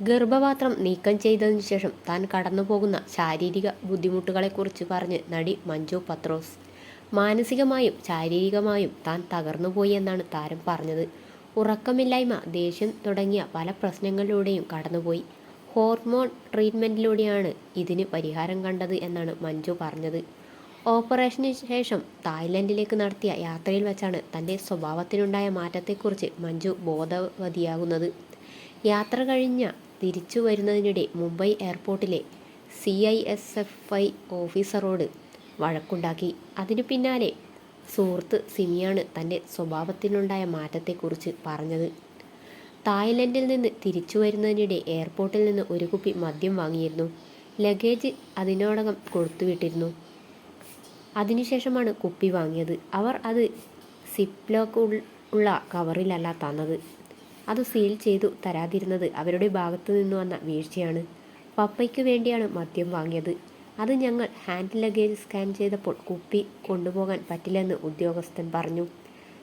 ഗർഭപാത്രം നീക്കം ചെയ്തതിനു ശേഷം താൻ കടന്നുപോകുന്ന ശാരീരിക ബുദ്ധിമുട്ടുകളെക്കുറിച്ച് പറഞ്ഞ് നടി മഞ്ജു പത്രോസ്. മാനസികമായും ശാരീരികമായും താൻ തകർന്നുപോയി എന്നാണ് താരം പറഞ്ഞത്. ഉറക്കമില്ലായ്മ ദേഷ്യം തുടങ്ങിയ പല പ്രശ്നങ്ങളിലൂടെയും കടന്നുപോയി. ഹോർമോൺ ട്രീറ്റ്മെന്റിലൂടെയാണ് ഇതിന് പരിഹാരം കണ്ടത് എന്നാണ് മഞ്ജു പറഞ്ഞത്. ഓപ്പറേഷന് ശേഷം തായ്ലൻഡിലേക്ക് നടത്തിയ യാത്രയിൽ വെച്ചാണ് തന്റെ സ്വഭാവത്തിനുണ്ടായ മാറ്റത്തെക്കുറിച്ച് മഞ്ജു ബോധവതിയാകുന്നത്. യാത്ര കഴിഞ്ഞ തിരിച്ചു വരുന്നതിനിടെ Mumbai എയർപോർട്ടിലെ C I S F I ഓഫീസറോട് വഴക്കുണ്ടാക്കി. അതിനു പിന്നാലെ സുഹൃത്ത് സിമിയാണ് തന്റെ സ്വഭാവത്തിനുണ്ടായ മാറ്റത്തെക്കുറിച്ച് പറഞ്ഞത്. തായ്ലൻഡിൽ നിന്ന് തിരിച്ചു വരുന്നതിനിടെ എയർപോർട്ടിൽ നിന്ന് ഒരു കുപ്പി മദ്യം വാങ്ങിയിരുന്നു. ലഗേജ് അതിനോടകം കൊടുത്തുവിട്ടിരുന്നു. അതിനുശേഷമാണ് കുപ്പി വാങ്ങിയത്. അവർ അത് സിപ്ലോക്ക് ഉള്ള കവറിലല്ല തന്നത്. അത് സീൽ ചെയ്തു തരാതിരുന്നത് അവരുടെ ഭാഗത്തു നിന്ന് വന്ന വീഴ്ചയാണ്. പപ്പയ്ക്ക് വേണ്ടിയാണ് മദ്യം വാങ്ങിയത്. അത് ഞങ്ങൾ ഹാൻഡ് ലഗേജ് സ്കാൻ ചെയ്തപ്പോൾ കുപ്പി കൊണ്ടുപോകാൻ പറ്റില്ലെന്ന് ഉദ്യോഗസ്ഥൻ പറഞ്ഞു.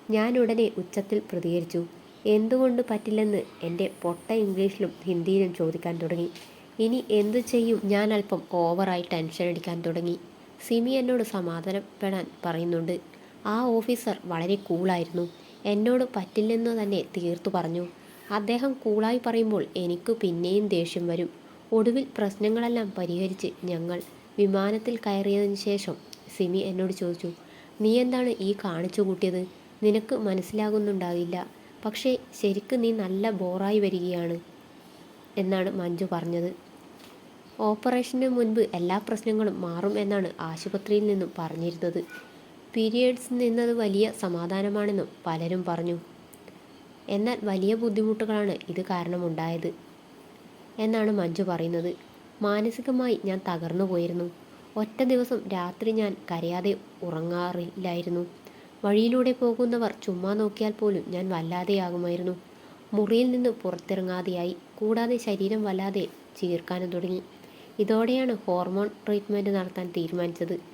ഞാൻ ഉടനെ ഉച്ചത്തിൽ പ്രതികരിച്ചു. എന്തുകൊണ്ട് പറ്റില്ലെന്ന് എന്റെ പൊട്ട ഇംഗ്ലീഷിലും ഹിന്ദിയിലും ചോദിക്കാൻ തുടങ്ങി. ഇനി എന്തു ചെയ്യും? ഞാൻ അല്പം ഓവറായി ടെൻഷൻ അടിക്കാൻ തുടങ്ങി. സിമി എന്നോട് സമാധാനപ്പെടാൻ പറയുന്നുണ്ട്. ആ ഓഫീസർ വളരെ കൂളായിരുന്നു. എന്നോട് പറ്റില്ലെന്ന് തന്നെ തീർത്തു പറഞ്ഞു. അദ്ദേഹം കൂളായി പറയുമ്പോൾ എനിക്ക് പിന്നെയും ദേഷ്യം വരും. ഒടുവിൽ പ്രശ്നങ്ങളെല്ലാം പരിഹരിച്ച് ഞങ്ങൾ വിമാനത്തിൽ കയറിയതിന് ശേഷം സിമി എന്നോട് ചോദിച്ചു നീ എന്താണ് ഈ കാണിച്ചു കൂട്ടിയത്? നിനക്ക് മനസ്സിലാകുന്നുണ്ടാകില്ല. പക്ഷേ ശരിക്ക് നീ നല്ല ബോറായി വരികയാണ് എന്നാണ് മഞ്ജു പറഞ്ഞത്. ഓപ്പറേഷന് മുൻപ് എല്ലാ പ്രശ്നങ്ങളും മാറും എന്നാണ് ആശുപത്രിയിൽ നിന്നും പറഞ്ഞിരുന്നത്. പീരിയഡ്സ് നിന്നത് വലിയ സമാധാനമാണെന്നും പലരും പറഞ്ഞു. എന്നാൽ വലിയ ബുദ്ധിമുട്ടുകളാണ് ഇത് കാരണമുണ്ടായത്. എന്നാണ് മഞ്ജു പറയുന്നത്. മാനസികമായി ഞാൻ തകർന്നു പോയിരുന്നു. ഒറ്റ ദിവസം രാത്രി ഞാൻ കരയാതെ ഉറങ്ങാറില്ലായിരുന്നു. വഴിയിലൂടെ പോകുന്നവർ ചുമ്മാ നോക്കിയാൽ പോലും ഞാൻ വല്ലാതെയാകുമായിരുന്നു. മുറിയിൽ നിന്ന് പുറത്തിറങ്ങാതെയായി. കൂടാതെ ശരീരം വല്ലാതെ ചീർക്കാനും തുടങ്ങി. ഇതോടെയാണ് ഹോർമോൺ ട്രീറ്റ്മെന്റ് നടത്താൻ തീരുമാനിച്ചത്.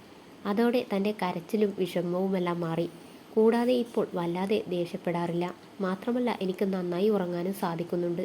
അതോടെ തന്റെ കരച്ചിലും വിഷമവുമെല്ലാം മാറി. കൂടാതെ ഇപ്പോൾ വല്ലാതെ ദേഷ്യപ്പെടാറില്ല. മാത്രമല്ല എനിക്ക് നന്നായി ഉറങ്ങാനും സാധിക്കുന്നുണ്ട്.